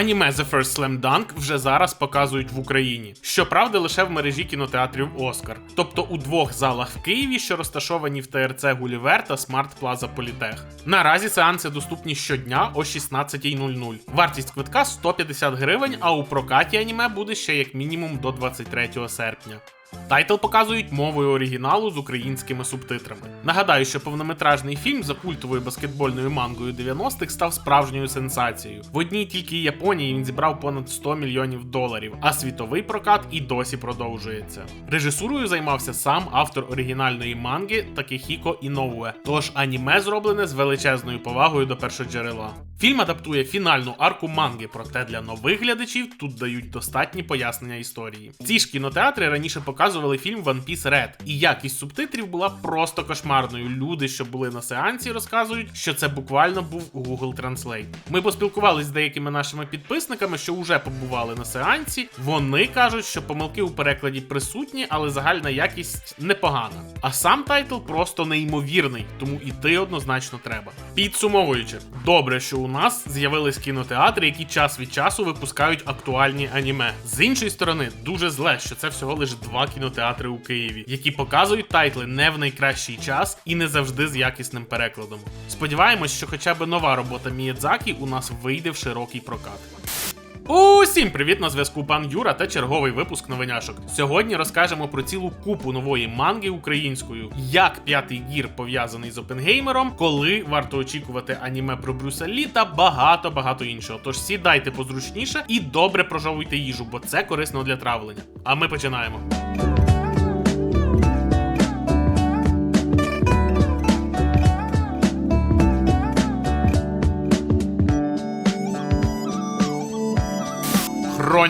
Аніме The First Slam Dunk вже зараз показують в Україні. Щоправда, лише в мережі кінотеатрів Оскар, тобто у двох залах в Києві, що розташовані в ТРЦ Гулівер та Смарт Плаза Політех. Наразі сеанси доступні щодня о 16.00. Вартість квитка 150 гривень, а у прокаті аніме буде ще як мінімум до 23 серпня. Тайтл показують мовою оригіналу з українськими субтитрами. Нагадаю, що повнометражний фільм за культовою баскетбольною мангою 90-х став справжньою сенсацією. В одній тільки Японії він зібрав понад 100 мільйонів доларів, а світовий прокат і досі продовжується. Режисурою займався сам автор оригінальної манги Такехіко Іноуе, тож аніме зроблене з величезною повагою до першоджерела. Фільм адаптує фінальну арку манги, проте для нових глядачів тут дають достатні пояснення історії. Ці ж кінотеатри раніше показували фільм One Piece Red, і якість субтитрів була просто кошмарною. Люди, що були на сеансі, розказують, що це буквально був Google Translate. Ми поспілкувалися з деякими нашими підписниками, що вже побували на сеансі. Вони кажуть, що помилки у перекладі присутні, але загальна якість непогана. А сам тайтл просто неймовірний, тому іти однозначно треба. Підсумовуючи, добре, що у нас з'явились кінотеатри, які час від часу випускають актуальні аніме. З іншої сторони, дуже зле, що це всього лише два кінотеатри у Києві, які показують тайтли не в найкращий час і не завжди з якісним перекладом. Сподіваємось, що хоча б нова робота Міядзакі у нас вийде в широкий прокат. Усім привіт на зв'язку пан Юра та черговий випуск новиняшок. Сьогодні розкажемо про цілу купу нової манги українською, як п'ятий гір пов'язаний з Опенгеймером, коли варто очікувати аніме про Брюса Лі та багато багато іншого. Тож сідайте позручніше і добре прожовуйте їжу, бо це корисно для травлення. А ми починаємо.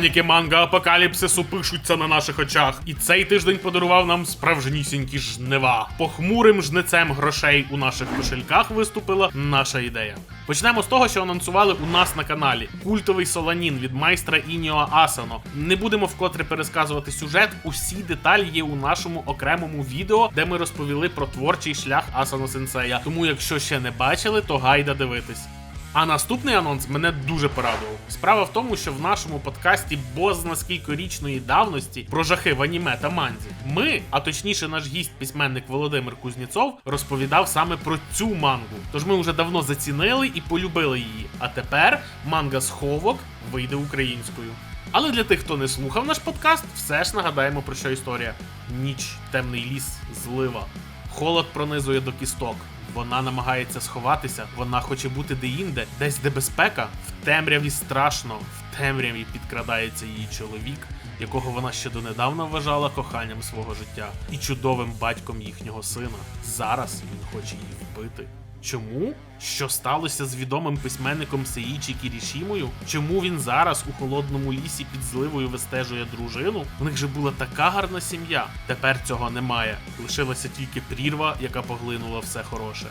Хроніки манга апокаліпсису пишуться на наших очах, і цей тиждень подарував нам справжнісінькі жнива. Похмурим жнецем грошей у наших кошельках виступила наша ідея. Почнемо з того, що анонсували у нас на каналі культовий соланін від майстра Ініо Асано. Не будемо вкотре пересказувати сюжет. Усі деталі є у нашому окремому відео, де ми розповіли про творчий шлях Асано Сенсея. Тому, якщо ще не бачили, то гайда дивитись. А наступний анонс мене дуже порадував. Справа в тому, що в нашому подкасті бозна скількорічної давності про жахи в аніме та манзі. Ми, а точніше, наш гість, письменник Володимир Кузнєцов, розповідав саме про цю мангу. Тож ми вже давно зацінили і полюбили її. А тепер манга сховок вийде українською. Але для тих, хто не слухав наш подкаст, все ж нагадаємо про що історія: ніч, темний ліс, злива, холод пронизує до кісток. Вона намагається сховатися, вона хоче бути деінде, десь де безпека, в темряві страшно, в темряві підкрадається її чоловік, якого вона ще донедавна вважала коханням свого життя і чудовим батьком їхнього сина. Зараз він хоче її вбити. Чому? Що сталося з відомим письменником Сеїчі Кірішімою? Чому він зараз у холодному лісі під зливою вистежує дружину? У них же була така гарна сім'я. Тепер цього немає. Лишилася тільки прірва, яка поглинула все хороше.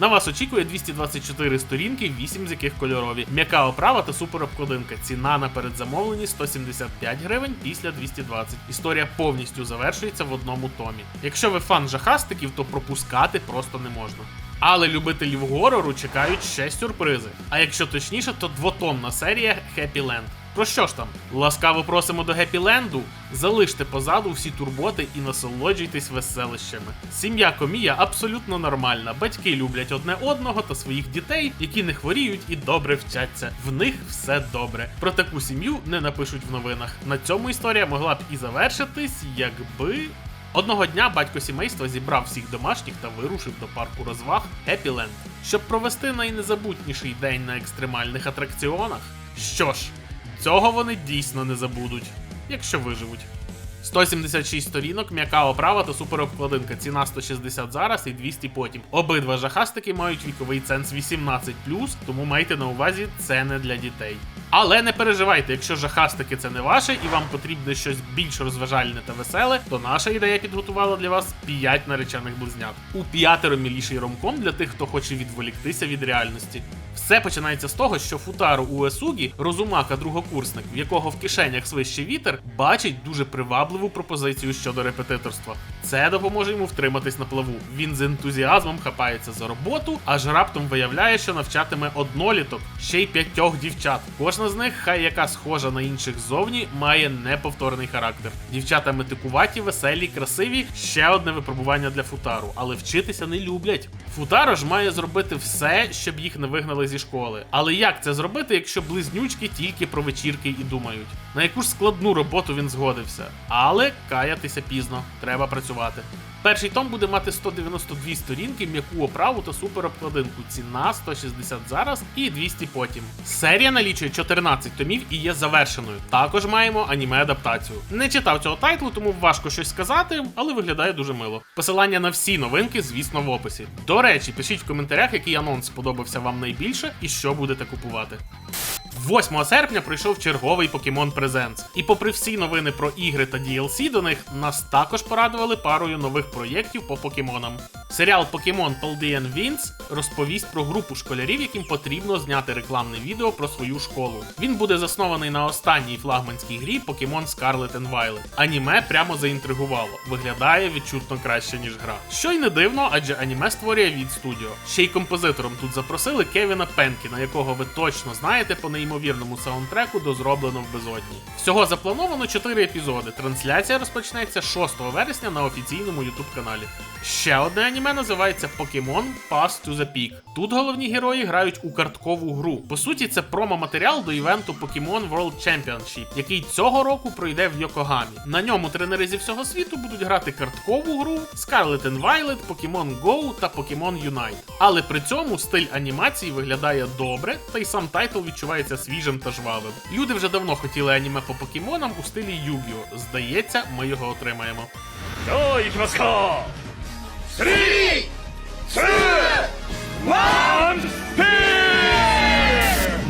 На вас очікує 224 сторінки, 8 з яких кольорові. М'яка оправа та суперобкладинка. Ціна на передзамовлені 175 гривень після 220. Історія повністю завершується в одному томі. Якщо ви фан жахастиків, то пропускати просто не можна. Але любителів горору чекають ще сюрпризи. А якщо точніше, то двотомна серія Happy Land. Про що ж там? Ласкаво просимо до Гепіленду. Залиште позаду всі турботи і насолоджуйтесь веселищами. Сім'я Комія абсолютно нормальна. Батьки люблять одне одного та своїх дітей, які не хворіють і добре вчаться. В них все добре. Про таку сім'ю не напишуть в новинах. На цьому історія могла б і завершитись, якби. Одного дня батько сімейства зібрав всіх домашніх та вирушив до парку розваг Епіленд, щоб провести найнезабутніший день на екстремальних атракціонах. Що ж, цього вони дійсно не забудуть, якщо виживуть. 176 сторінок, м'яка оправа та суперобкладинка. Ціна 160 зараз і 200 потім. Обидва жахастики мають віковий ценз 18+, тому майте на увазі, це не для дітей. Але не переживайте, якщо жахастики це не ваше і вам потрібне щось більш розважальне та веселе, то наша ідея підготувала для вас 5 наречених близнят. У п'ятеро міліший ромком для тих, хто хоче відволіктися від реальності. Все починається з того, що Футару Уесугі, розумака другокурсник, в якого в кишенях свище вітер, бачить дуже привабливу пропозицію щодо репетиторства. Це допоможе йому втриматись на плаву. Він з ентузіазмом хапається за роботу, аж раптом виявляє, що навчатиме одноліток, ще й п'ятьох дівчат. Кожна з них, хай яка схожа на інших ззовні, має неповторний характер. Дівчата метикуваті, веселі, красиві. Ще одне випробування для футару, але вчитися не люблять. Футаро ж має зробити все, щоб їх не вигнали зі школи. Але як це зробити, якщо близнючки тільки про вечірки і думають? На яку ж складну роботу він згодився. Але каятися пізно, треба працювати. Перший том буде мати 192 сторінки, м'яку оправу та суперобкладинку. Ціна 160 зараз і 200 потім. Серія налічує 14 томів і є завершеною. Також маємо аніме-адаптацію. Не читав цього тайтлу, тому важко щось сказати, але виглядає дуже мило. Посилання на всі новинки, звісно, в описі. До речі, пишіть в коментарях, який анонс сподобався вам найбільше і що будете купувати. 8 серпня прийшов черговий Pokemon Presents. І попри всі новини про ігри та DLC до них, нас також порадували парою нових проєктів по покемонам. Серіал Pokemon Paldean Winds розповість про групу школярів, яким потрібно зняти рекламне відео про свою школу. Він буде заснований на останній флагманській грі Pokemon Scarlet and Violet. Аніме прямо заінтригувало, виглядає відчутно краще, ніж гра. Що й не дивно, адже аніме створює від студіо. Ще й композитором тут запросили Кевіна Пенкіна, якого ви точно знаєте по неймовірному саундтреку до зроблено в безодні. Всього заплановано 4 епізоди. Трансляція розпочнеться 6 вересня на офіційному youtube каналі. Ще одне аніме називається Pokemon Pass to the Peak. Тут головні герої грають у карткову гру. По суті, це промо-матеріал до івенту Pokemon World Championship, який цього року пройде в Йокогамі. На ньому тренери зі всього світу будуть грати карткову гру, Scarlet and Violet, Pokemon Go та Pokemon Unite. Але при цьому стиль анімації виглядає добре, та й сам тайтл відчувається свіжим та жвавим. Люди вже давно хотіли аніме по покемонам у стилі Югіо. Здається, ми його отримаємо. Три! One Piece!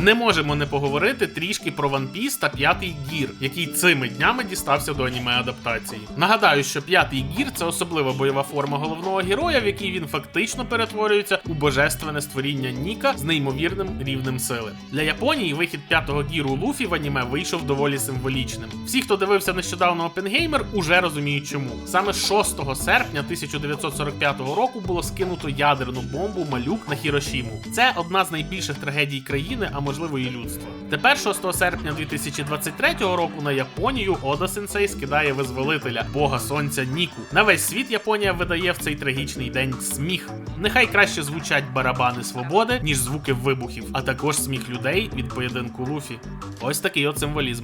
Не можемо не поговорити трішки про One Piece та п'ятий гір, який цими днями дістався до аніме адаптації. Нагадаю, що п'ятий гір це особлива бойова форма головного героя, в якій він фактично перетворюється у божественне створіння Ніка з неймовірним рівнем сили. Для Японії вихід п'ятого гіру Луфі в аніме вийшов доволі символічним. Всі, хто дивився нещодавно Опенгеймер, уже розуміють чому. Саме 6 серпня 1945 року було скинуто ядерну бомбу малюк на Хірошіму. Це одна з найбільших трагедій країни, а можливо і людства. Тепер 6 серпня 2023 року на Японію Ода Сенсей скидає визволителя бога сонця Ніку. На весь світ Японія видає в цей трагічний день сміх. Нехай краще звучать барабани свободи, ніж звуки вибухів, а також сміх людей від поєдинку Луфі. Ось такий от символізм.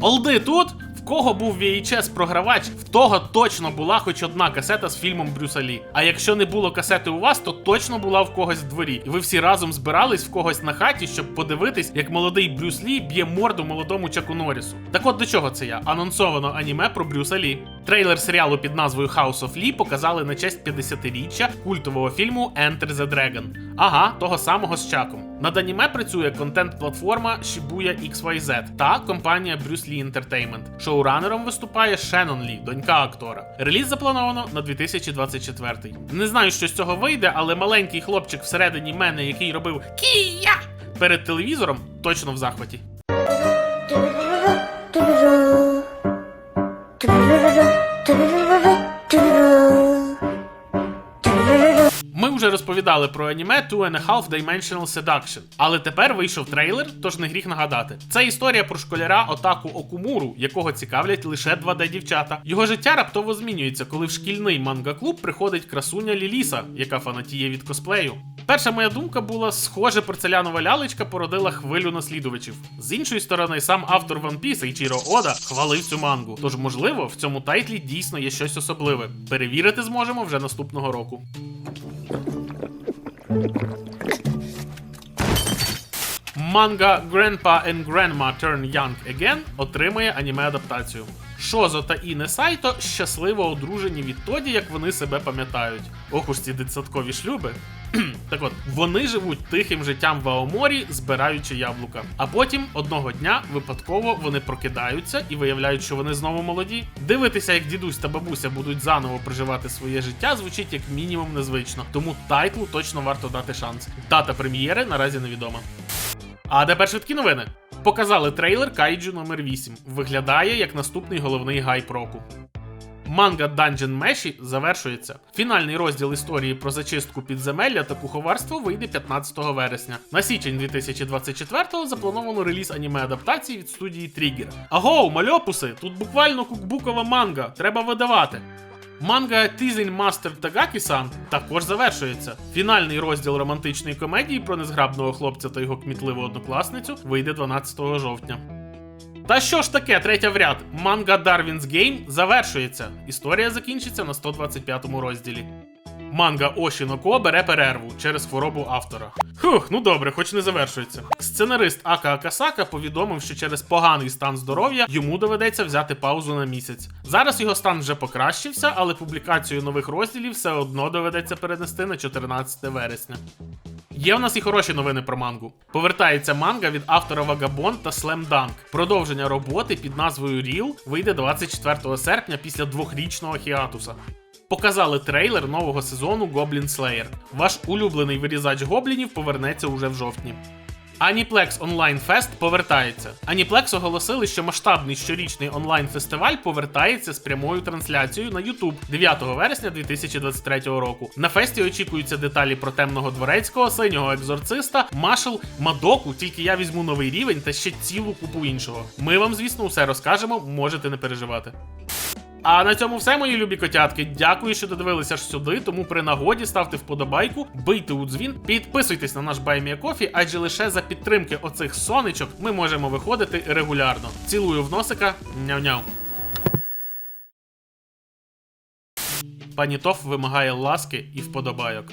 Олди тут. Кого був VHS програвач, в того точно була хоч одна касета з фільмом Брюса Лі. А якщо не було касети у вас, то точно була в когось в дворі. І ви всі разом збирались в когось на хаті, щоб подивитись, як молодий Брюс Лі б'є морду молодому Чаку Норрісу. Так от до чого це я? Анонсовано аніме про Брюса Лі. Трейлер серіалу під назвою House of Lee показали на честь 50-річчя культового фільму Enter the Dragon. Ага, того самого з Чаком. Над аніме працює контент-платформа Shibuya XYZ та компанія Bruce Lee Entertainment. Шоуранером виступає Шеннон Лі, донька актора. Реліз заплановано на 2024. Не знаю, що з цього вийде, але маленький хлопчик всередині мене, який робив Кія перед телевізором, точно в захваті. Розповідали про аніме Two and a Half Dimensional Seduction, але тепер вийшов трейлер, тож не гріх нагадати. Це історія про школяра Отаку Окумуру, якого цікавлять лише 2D дівчата. Його життя раптово змінюється, коли в шкільний манга-клуб приходить красуня Ліліса, яка фанатіє від косплею. Перша моя думка була, схоже, порцелянова лялечка породила хвилю наслідувачів. З іншої сторони, сам автор One Piece Ічіро Ода хвалив цю мангу. Тож, можливо, в цьому тайтлі дійсно є щось особливе. Перевірити зможемо вже наступного року. Манга Grandpa and Grandma Turn Young Again отримує аніме адаптацію. Шозо та Іне Сайто щасливо одружені відтоді, як вони себе пам'ятають. Ох уж ці дитсадкові шлюби. так от, вони живуть тихим життям в Аоморі, збираючи яблука. А потім одного дня випадково вони прокидаються і виявляють, що вони знову молоді. Дивитися, як дідусь та бабуся будуть заново проживати своє життя, звучить як мінімум незвично. Тому тайтлу точно варто дати шанс. Дата прем'єри наразі невідома. А тепер швидкі новини. Показали трейлер Кайджу номер 8 Виглядає як наступний головний гайп року. Манга Dungeon Meshi завершується. Фінальний розділ історії про зачистку підземелля та куховарство вийде 15 вересня. На січень 2024-го заплановано реліз аніме адаптації від студії Trigger. Агоу, мальопуси! Тут буквально кукбукова манга, треба видавати. Манга Тізень Мастер Тагакі-сан також завершується. Фінальний розділ романтичної комедії про незграбного хлопця та його кмітливу однокласницю вийде 12 жовтня. Та що ж таке, третя в ряд? Манга Darwin's Game завершується. Історія закінчиться на 125 розділі. Манга Ошіноко бере перерву через хворобу автора. Хух, ну добре, хоч не завершується. Сценарист Ака Акасака повідомив, що через поганий стан здоров'я йому доведеться взяти паузу на місяць. Зараз його стан вже покращився, але публікацію нових розділів все одно доведеться перенести на 14 вересня. Є в нас і хороші новини про мангу. Повертається манга від автора Vagabond та Dunk. Продовження роботи під назвою Real вийде 24 серпня після двохрічного хіатуса. Показали трейлер нового сезону Goblin Slayer. Ваш улюблений вирізач гоблінів повернеться уже в жовтні. Online Fest повертається. Aniplex оголосили, що масштабний щорічний онлайн-фестиваль повертається з прямою трансляцією на YouTube 9 вересня 2023 року. На фесті очікуються деталі про темного дворецького, синього екзорциста, Машел, Мадоку, тільки я візьму новий рівень та ще цілу купу іншого. Ми вам, звісно, усе розкажемо, можете не переживати. А на цьому все, мої любі котятки. Дякую, що додивилися аж сюди. Тому при нагоді ставте вподобайку, бийте у дзвін, підписуйтесь на наш Кофі, адже лише за підтримки оцих сонечок ми можемо виходити регулярно. Цілую в носика, няв-няв. Пані Тоф вимагає ласки і вподобайок.